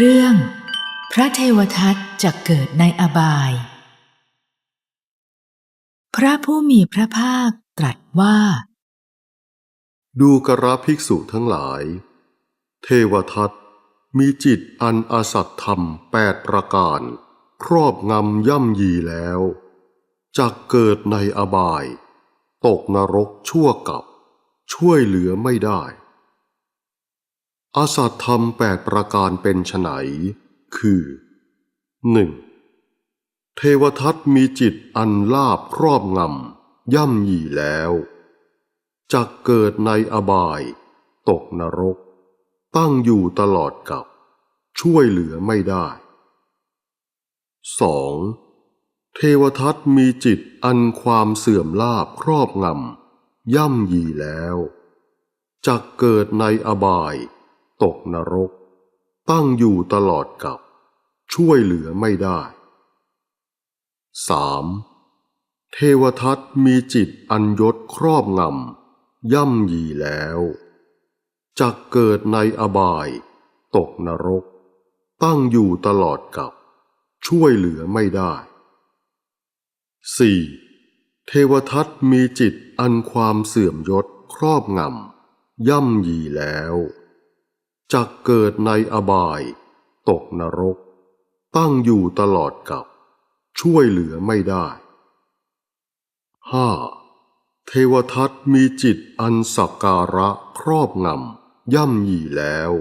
เรื่อง พระเทวทัตจะเกิดในอบาย พระผู้มีพระภาคตรัสว่า ดูกระภิกษุทั้งหลาย เทวทัตมีจิตอันอาสัตธรรมแปดประการ ครอบงำย่ำยีแล้วจักเกิดในอบาย ตกนรกชั่วกับ ช่วยเหลือไม่ได้ อาสัตธรรมแปดประการเป็นไฉนคือหนึ่งเทวทัตมีจิตอันลาบครอบงำย่ำยีแล้วจักเกิดในอบาย ตกนรก ตั้งอยู่ตลอดกับ ช่วยเหลือไม่ได้ 2. เทวทัตมีจิตอันความเสื่อมลาบครอบงำย่ำยีแล้วจักเกิดในอบาย ตกนรก ตั้งอยู่ตลอดกับ ช่วยเหลือไม่ได้ 3. เทวทัตมีจิตอันยศครอบงำย่ำยีแล้วจักเกิดในอบาย ตกนรก ตั้งอยู่ตลอดกับ ช่วยเหลือไม่ได้ 4. เทวทัตมีจิตอันความเสื่อมยศครอบงำย่ำยีแล้ว จักเกิดในอบาย ตกนรก ตั้งอยู่ตลอดกับ ช่วยเหลือไม่ได้ 5. เทวทัตมีจิตอันสักการะครอบงำย่ำยีแล้ว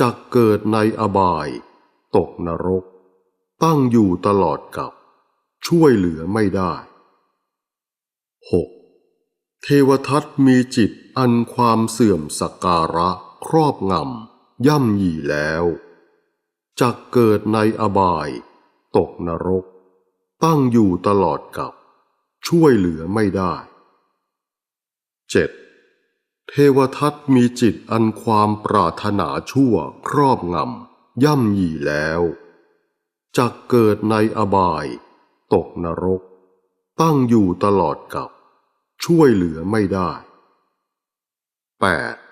จักเกิดในอบาย ตกนรก ตั้งอยู่ตลอดกับ ช่วยเหลือไม่ได้ 6. เทวทัตมีจิตอันความเสื่อมสักการะ ครอบงำ ย่ำยีแล้วจักเกิดในอบาย ตกนรก ตั้งอยู่ตลอดกับ ช่วยเหลือไม่ได้ 7. เทวทัตมีจิตอันความปรารถนาชั่วครอบงำ ย่ำยีแล้วจักเกิดในอบาย ตกนรก ตั้งอยู่ตลอดกับ ช่วยเหลือไม่ได้ 8.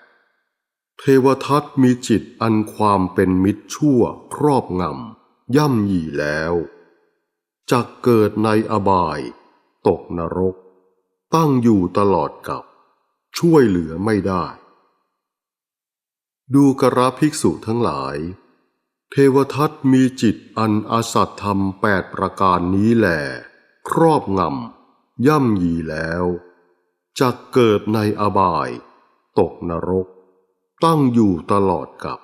เทวทัตมีจิตอันความเป็นมิตรชั่วครอบงำ ย่ำยีแล้วจักเกิดในอบาย ตกนรก ตั้งอยู่ตลอดกับ ช่วยเหลือไม่ได้ ดูกระภิกษุทั้งหลาย เทวทัตมีจิตอันอาสัตธรรมแปดประการนี้แหลครอบงำ ย่ำยีแล้วจักเกิดในอบาย ตกนรก ตั้งอยู่ตลอดกับ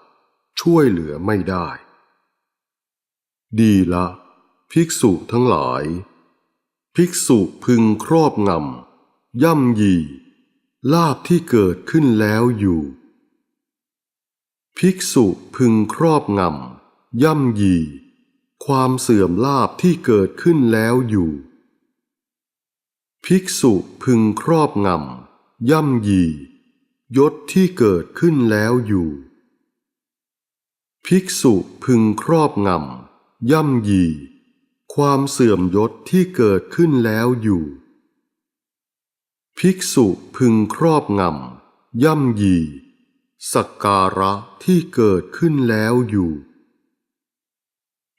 ช่วยเหลือไม่ได้ ดีละ ภิกษุทั้งหลาย ภิกษุพึงครอบงำย่ำยี ลาบที่เกิดขึ้นแล้วอยู่ ภิกษุพึงครอบงำย่ำยี ความเสื่อมลาบที่เกิดขึ้นแล้วอยู่ ภิกษุพึงครอบงำย่ำยี ยศที่เกิดขึ้นแล้วอยู่ ภิกษุพึงครอบงำ ย่ำยี ความเสื่อมยศที่เกิดขึ้นแล้วอยู่ ภิกษุพึงครอบงำ ย่ำยี สักการะที่เกิดขึ้นแล้วอยู่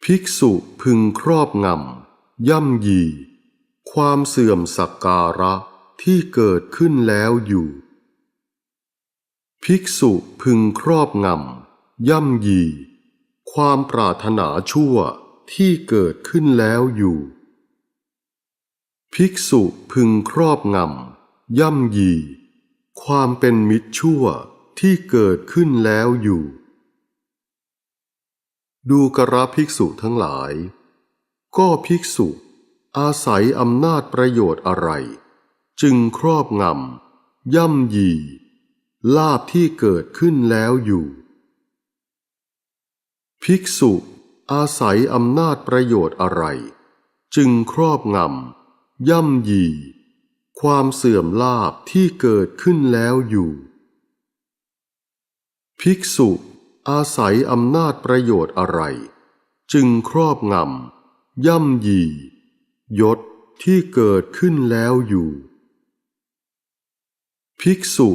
ภิกษุพึงครอบงำ ย่ำยี ความเสื่อมสักการะที่เกิดขึ้นแล้วอยู่ ภิกษุพึงครอบงำ ย่ำยี ความปรารถนาชั่วที่เกิดขึ้นแล้วอยู่ ภิกษุพึงครอบงำ ย่ำยี ความเป็นมิตรชั่วที่เกิดขึ้นแล้วอยู่ ดูกระภิกษุทั้งหลาย ก็ภิกษุ อาศัยอำนาจประโยชน์อะไร จึงครอบงำ ย่ำยี ลาบที่เกิดขึ้นแล้วอยู่ ภิกษุอาศัยอำนาจประโยชน์อะไร จึงครอบงำ ย่ำยี ความเสื่อมลาบที่เกิดขึ้นแล้วอยู่ ภิกษุอาศัยอำนาจประโยชน์อะไร จึงครอบงำ ย่ำยี ยศที่เกิดขึ้นแล้วอยู่ ภิกษุ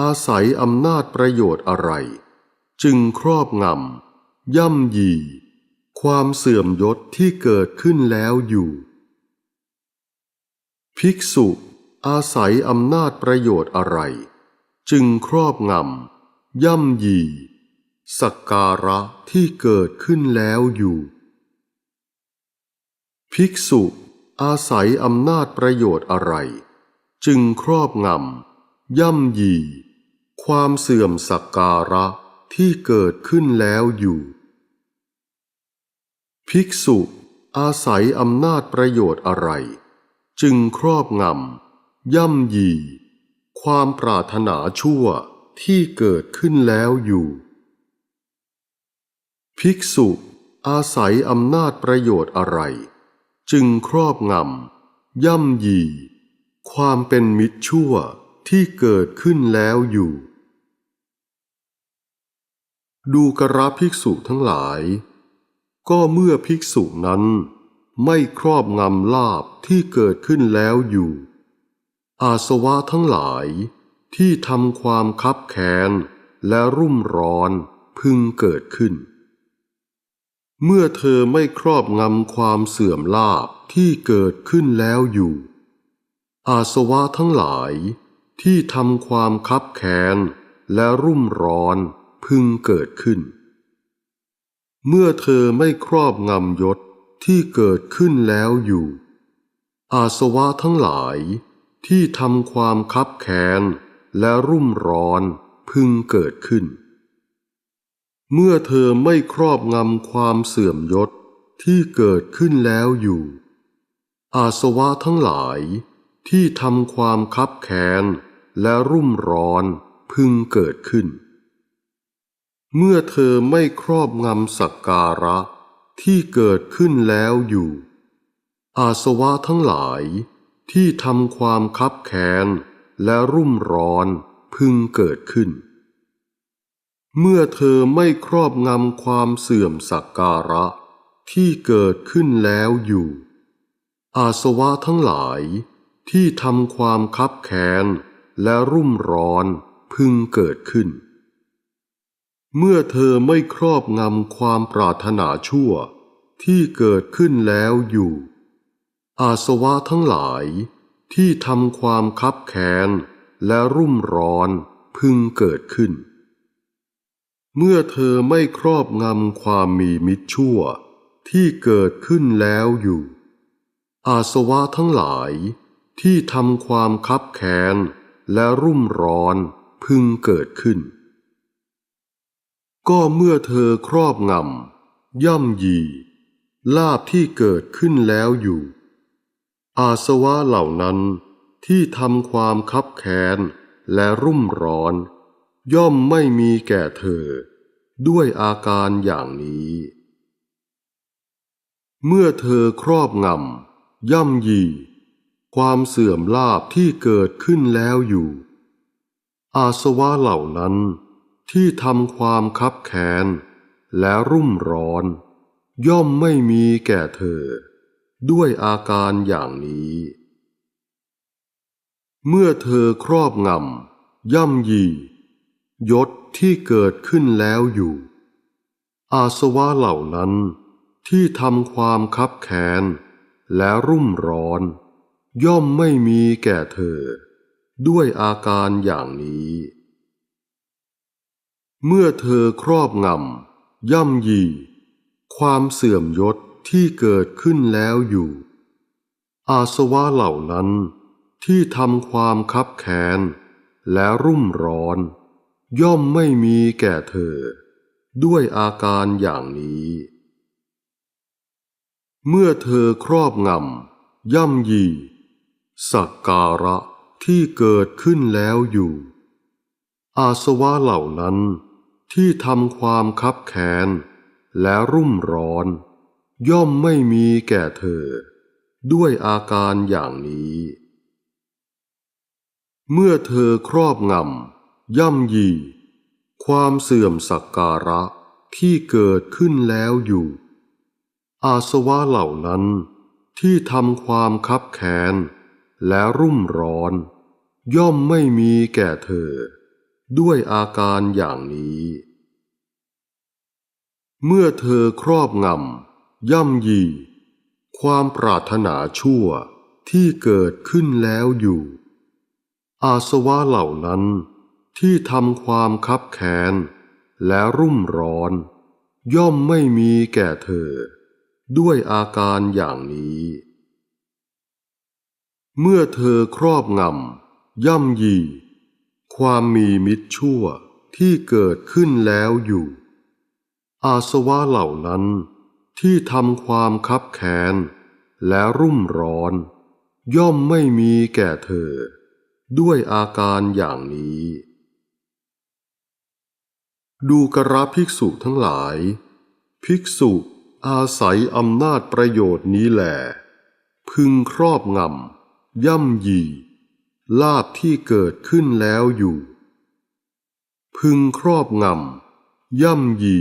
อาศัยอำนาจประโยชน์อะไร จึงครอบงำ ย่ำยี ความเสื่อมยศที่เกิดขึ้นแล้วอยู่ ภิกษุ อาศัยอำนาจประโยชน์อะไร จึงครอบงำ ย่ำยี สักการะที่เกิดขึ้นแล้วอยู่ ภิกษุ อาศัยอำนาจประโยชน์อะไร จึงครอบงำ ย่ำยีความเสื่อมสักการะที่เกิดขึ้นแล้วอยู่ ภิกษุอาศัยอำนาจประโยชน์อะไร จึงครอบงำย่ำยี ความปรารถนาชั่วที่เกิดขึ้นแล้วอยู่ ภิกษุอาศัยอำนาจประโยชน์อะไร จึงครอบงำย่ำยี ความเป็นมิตรชั่ว ที่เกิดขึ้นแล้วอยู่ ดูกระภิกษุทั้งหลาย ก็เมื่อภิกษุนั้นไม่ครอบงำลาบที่เกิดขึ้นแล้วอยู่ อาสวะทั้งหลายที่ทำความคับแค้นและรุ่มร้อนพึงเกิดขึ้น เมื่อเธอไม่ครอบงำความเสื่อมลาบที่เกิดขึ้นแล้วอยู่ อาสวะทั้งหลาย ที่ทำความคับแค้นและรุ่มร้อนพึงเกิดขึ้น เมื่อเธอไม่ครอบงำยศที่เกิดขึ้นแล้วอยู่ อาสวะทั้งหลายที่ทำความคับแค้นและรุ่มร้อนพึงเกิดขึ้น เมื่อเธอไม่ครอบงำความเสื่อมยศที่เกิดขึ้นแล้วอยู่ อาสวะทั้งหลายที่ทำความคับแค้น และรุ่มร้อนพึงเกิดขึ้น เมื่อเธอไม่ครอบงำสักการะที่เกิดขึ้นแล้วอยู่ อาสวะทั้งหลายที่ทำความคับแค้นและรุ่มร้อนพึงเกิดขึ้น เมื่อเธอไม่ครอบงำความเสื่อมสักการะที่เกิดขึ้นแล้วอยู่ อาสวะทั้งหลายที่ทำความคับแค้น และรุ่มร้อนพึงเกิดขึ้น เมื่อเธอไม่ครอบงำความปรารถนาชั่วที่เกิดขึ้นแล้วอยู่ อาสวะทั้งหลายที่ทำความคับแค้นและรุ่มร้อนพึงเกิดขึ้น เมื่อเธอไม่ครอบงำความมีมิตรชั่วที่เกิดขึ้นแล้วอยู่ อาสวะทั้งหลายที่ทำความคับแค้น และรุ่มร้อนพึงเกิดขึ้น ก็เมื่อเธอครอบงำย่ำยี ลาบที่เกิดขึ้นแล้วอยู่ อาสวะเหล่านั้นที่ทำความคับแค้นและรุ่มร้อน ย่อมไม่มีแก่เธอ ด้วยอาการอย่างนี้ เมื่อเธอครอบงำย่ำยี ความเสื่อมลาบที่เกิดขึ้นแล้วอยู่ อาสวะเหล่านั้นที่ทำความคับแค้นและรุ่มร้อน ย่อมไม่มีแก่เธอ ด้วยอาการอย่างนี้ เมื่อเธอครอบงำย่ำยียศที่เกิดขึ้นแล้วอยู่ อาสวะเหล่านั้นที่ทำความคับแค้นและรุ่มร้อน ย่อมไม่มีแก่เธอ ด้วยอาการอย่างนี้ เมื่อเธอครอบงำย่ำยี ความเสื่อมยศที่เกิดขึ้นแล้วอยู่ อาสวะเหล่านั้นที่ทำความคับแค้นและรุ่มร้อน ย่อมไม่มีแก่เธอ ด้วยอาการอย่างนี้ เมื่อเธอครอบงำย่ำยี สักการะที่เกิดขึ้นแล้วอยู่ อาสวะเหล่านั้นที่ทำความคับแค้นและรุ่มร้อน ย่อมไม่มีแก่เธอ ด้วยอาการอย่างนี้ เมื่อเธอครอบงำย่ำยี ความเสื่อมสักการะที่เกิดขึ้นแล้วอยู่ อาสวะเหล่านั้นที่ทำความคับแค้น และรุ่มร้อน ย่อมไม่มีแก่เธอ ด้วยอาการอย่างนี้ เมื่อเธอครอบงำย่ำยี ความปรารถนาชั่วที่เกิดขึ้นแล้วอยู่ อาสวะเหล่านั้นที่ทำความคับแค้นและรุ่มร้อน ย่อมไม่มีแก่เธอ ด้วยอาการอย่างนี้ เมื่อเธอครอบงำ ย่ำยี ความมีมิตรชั่วที่เกิดขึ้นแล้วอยู่ อาสวะเหล่านั้นที่ทำความคับแค้นและรุ่มร้อน ย่อมไม่มีแก่เธอ ด้วยอาการอย่างนี้ ดูกระภิกษุทั้งหลาย ภิกษุอาศัยอำนาจประโยชน์นี้แหลพึงครอบงำ ย่ำยีลาบที่เกิดขึ้นแล้วอยู่ พึงครอบงำย่ำยี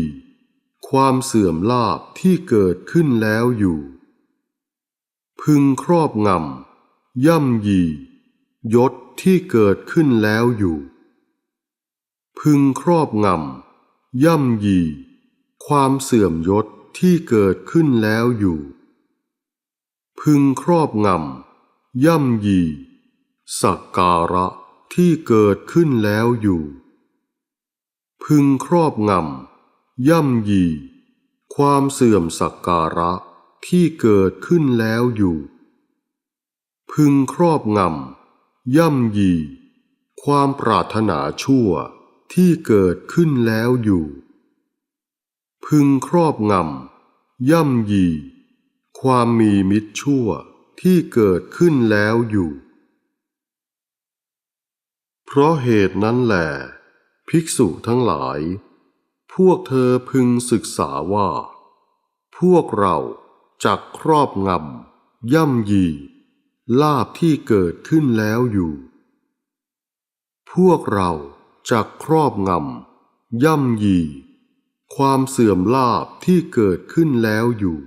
ความเสื่อมลาบที่เกิดขึ้นแล้วอยู่ พึงครอบงำย่ำยียศที่เกิดขึ้นแล้วอยู่ พึงครอบงำย่ำยีความเสื่อมยศที่เกิดขึ้นแล้วอยู่ พึงครอบงำ ย่ำยีสักการะที่เกิดขึ้นแล้วอยู่ พึงครอบงำย่ำยี ความเสื่อมสักการะที่เกิดขึ้นแล้วอยู่ พึงครอบงำย่ำยี ความปรารถนาชั่วที่เกิดขึ้นแล้วอยู่ พึงครอบงำย่ำยี ความมีมิตรชั่ว ที่เกิดขึ้นแล้วอยู่ เพราะเหตุนั้นแหละภิกษุทั้งหลาย พวกเธอพึงศึกษาว่า พวกเราจักครอบงำย่ำยี ลาบที่เกิดขึ้นแล้วอยู่ พวกเราจักครอบงำย่ำยี ความเสื่อมลาบที่เกิดขึ้นแล้วอยู่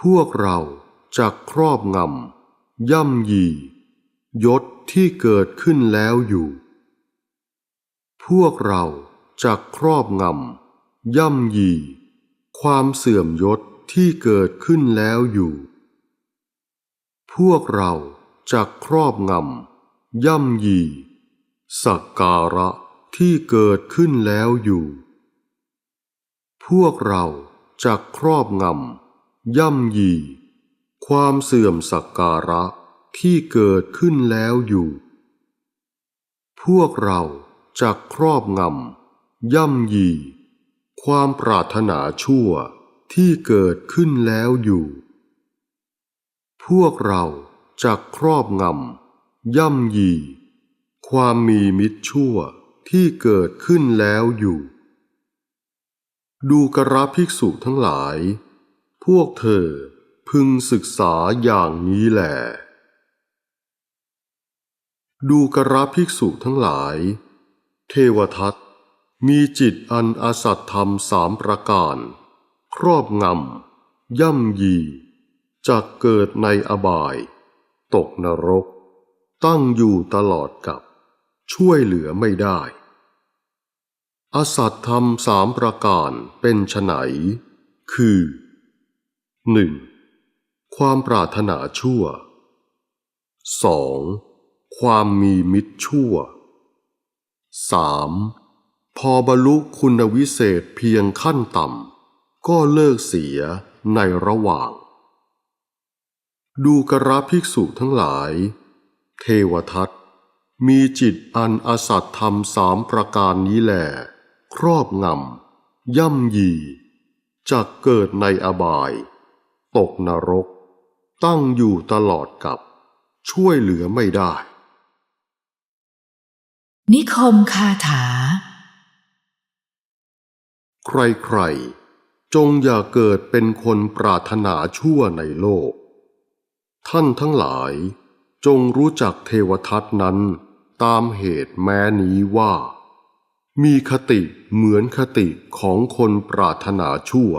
พวกเรา จักครอบงำ ย่ำยี ยศที่เกิดขึ้นแล้วอยู่ พวกเราจักครอบงำ ย่ำยี ความเสื่อมยศที่เกิดขึ้นแล้วอยู่ พวกเราจักครอบงำ ย่ำยี สักการะที่เกิดขึ้นแล้วอยู่ พวกเราจักครอบงำ ย่ำยี ความเสื่อมสักการะที่เกิดขึ้นแล้วอยู่ พวกเราจักครอบงำย่ำยี ความปรารถนาชั่วที่เกิดขึ้นแล้วอยู่ พวกเราจักครอบงำย่ำยี ความมีมิตรชั่วที่เกิดขึ้นแล้วอยู่ ดูกระภิกษุทั้งหลาย พวกเธอ พึงศึกษาอย่างนี้แหละดูกระภิกษุทั้งหลาย เทวทัตมีจิตอันอาสัตธรรมสามประการ ครอบงำ ย่ำยีจะเกิดในอบาย ตกนรก ตั้งอยู่ตลอดกับ ช่วยเหลือไม่ได้อาสัตธรรมสามประการเป็นไฉนคือหนึ่ง ความปรารถนาชั่วสองความมีมิตรชั่วสามพอบรรลุคุณวิเศษเพียงขั้นต่ำ ก็เลิกเสียในระหว่าง ดูกระภิกษุทั้งหลาย เทวทัตมีจิตอันอสัตธรรมสามประการนี้แหลครอบงำ ย่ำยี จะเกิดในอบาย ตกนรก ตั้งอยู่ตลอดกับ ช่วยเหลือไม่ได้ นิคมคาถา ใครๆ จงอย่าเกิดเป็นคนปรารถนาชั่วในโลก ท่านทั้งหลาย จงรู้จักเทวทัตนั้น ตามเหตุแม้นี้ว่า มีคติเหมือนคติของคนปรารถนาชั่ว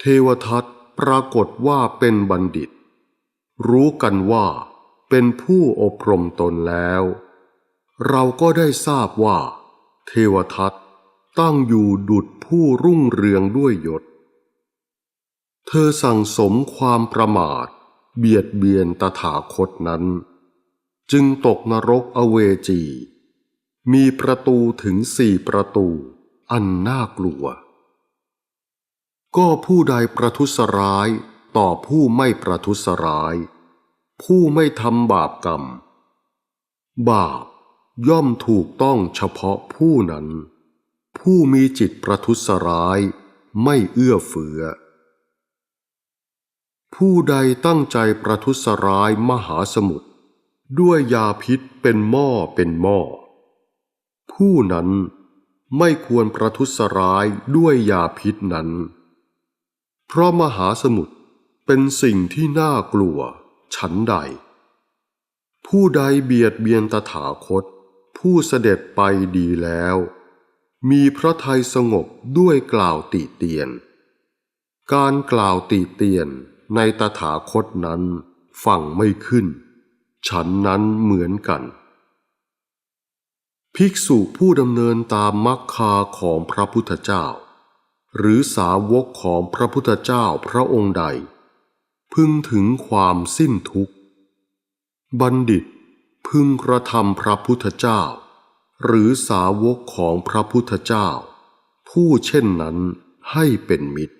เทวทัต ปรากฏว่าเป็นบัณฑิต รู้กันว่าเป็นผู้อบรมตนแล้ว เราก็ได้ทราบว่า เทวทัตตั้งอยู่ดุดผู้รุ่งเรืองด้วยยศ เธอสั่งสมความประมาท เบียดเบียนตถาคตนั้น จึงตกนรกอเวจี มีประตูถึงสี่ประตูอันน่ากลัว ก็ผู้ใดประทุษร้ายต่อผู้ไม่ประทุษร้าย ผู้ไม่ทำบาปกรรม บาปย่อมถูกต้องเฉพาะผู้นั้น ผู้มีจิตประทุษร้ายไม่เอื้อเฟื้อผู้ใดตั้งใจประทุษร้ายมหาสมุทรด้วยยาพิษเป็นหม้อเป็นหม้อ ผู้นั้นไม่ควรประทุษร้ายด้วยยาพิษนั้น เพราะมหาสมุทรเป็นสิ่งที่น่ากลัว ฉันใด ผู้ใดเบียดเบียนตถาคต ผู้เสด็จไปดีแล้ว มีพระทัยสงบด้วยกล่าวติเตียน การกล่าวติเตียนในตถาคตนั้นฟังไม่ขึ้น ฉันนั้นเหมือนกัน ภิกษุผู้ดำเนินตามมรรคาของพระพุทธเจ้า หรือสาวกของพระพุทธเจ้าพระองค์ใด พึงถึงความสิ้นทุกข์ บัณฑิตพึงกระทำพระพุทธเจ้า หรือสาวกของพระพุทธเจ้า ผู้เช่นนั้นให้เป็นมิตร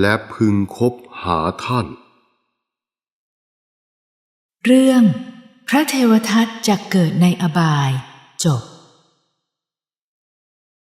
และพึงคบหาท่าน เรื่อง พระเทวทัตจากเกิดในอบายจบ